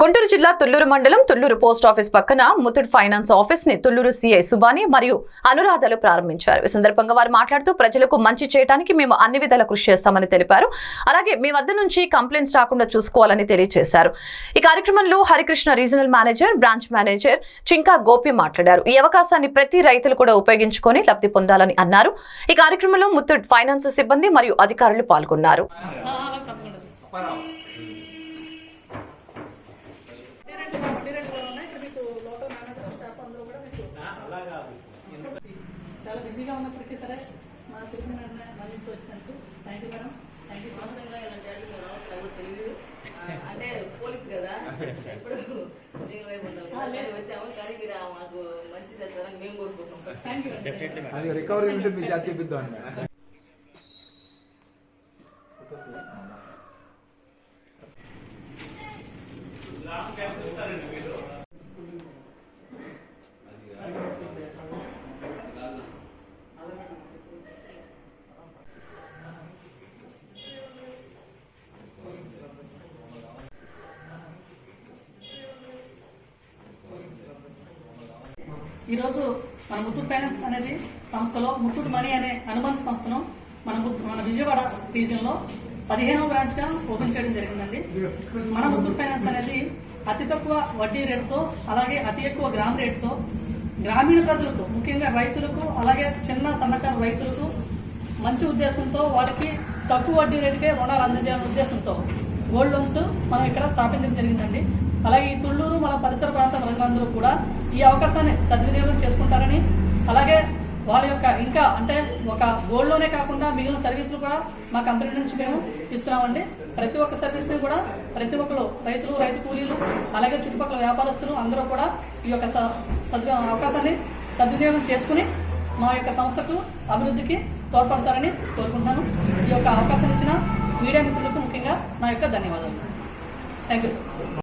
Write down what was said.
గుంటూరు జిల్లా తుళ్ళూరు మండలం Thullur post office పక్కన ముతుడ్ ఫైనాన్స్ ఆఫీస్ని తుళ్ళూరు సిఐ సుబాని మరియు అనురాధలు ప్రారంభించారు. ఈ సందర్భంగా వారు మాట్లాడుతూ ప్రజలకు మంచి చేయడానికి మేము అన్ని విధాల కృషి చేస్తామని తెలిపారు. అలాగే మీ వద్ద నుంచి కంప్లైంట్స్ రాకుండా చూసుకోవాలని తెలియజేశారు. ఈ కార్యక్రమంలో Harikrishna regional manager branch manager Chinka Gopi మాట్లాడారు. ఈ అవకాశాన్ని ప్రతి రైతులు కూడా ఉపయోగించుకొని లబ్ధి పొందాలని అన్నారు. ఈ కార్యక్రమంలో ముత్తూట్ ఫైనాన్స్ సిబ్బంది మరియు అధికారులు పాల్గొన్నారు. చాలా బిజీగా ఉన్నప్పటికీ సరే మా తిరుమల మళ్ళించి వచ్చినందుకు thank you madam thank you సొంతంగా ఇలాంటి మనం ఎవరు తెలియదు అంటే పోలీస్ కదా ఎప్పుడు వచ్చాము. కానీ మీరు ఆ మాకు మంచి చేస్తారని మేము కోరుకుంటున్నాం. థ్యాంక్ యూ రికవరీ ఉంటే మీ చేత చెప్పిద్దాం అండి ఈరోజు మన ముత్తూట్ ఫైనాన్స్ అనేది సంస్థలో ముత్తూట్ మనీ అనే అనుబంధ సంస్థను మన ము- మన విజయవాడ రీజియన్లో పదిహేనవ బ్రాంచ్గా ఓపెన్ చేయడం జరిగిందండి. మన ముత్తూట్ ఫైనాన్స్ అనేది అతి తక్కువ వడ్డీ రేటుతో అలాగే అతి ఎక్కువ గ్రామ రేటుతో గ్రామీణ ప్రజలకు ముఖ్యంగా రైతులకు అలాగే చిన్న సన్నకారు రైతులకు మంచి ఉద్దేశంతో వాళ్ళకి తక్కువ వడ్డీ రేటుకే రుణాలు అందజేయాలనే ఉద్దేశంతో గోల్డ్ లోన్స్ మనం ఇక్కడ స్థాపించడం జరిగిందండి. అలాగే ఈ పరిసర ప్రాంత ప్రజలందరూ కూడా ఈ అవకాశాన్ని సద్వినియోగం చేసుకుంటారని అలాగే వాళ్ళ యొక్క ఇంకా అంటే ఒక గోల్డ్లోనే కాకుండా మిగిలిన సర్వీసులు కూడా మా కంపెనీ నుంచి మేము ఇస్తున్నామండి. ప్రతి ఒక్క సర్వీస్ని కూడా ప్రతి ఒక్కరు రైతులు రైతు కూలీలు అలాగే చుట్టుపక్కల వ్యాపారస్తులు అందరూ కూడా ఈ యొక్క స- సద్వి అవకాశాన్ని సద్వినియోగం చేసుకుని మా యొక్క సంస్థకు అభివృద్ధికి తోడ్పడతారని కోరుకుంటాను ఈ యొక్క అవకాశం ఇచ్చిన మీడియా మిత్రులకు ముఖ్యంగా నా యొక్క ధన్యవాదాలు. Thank you sir.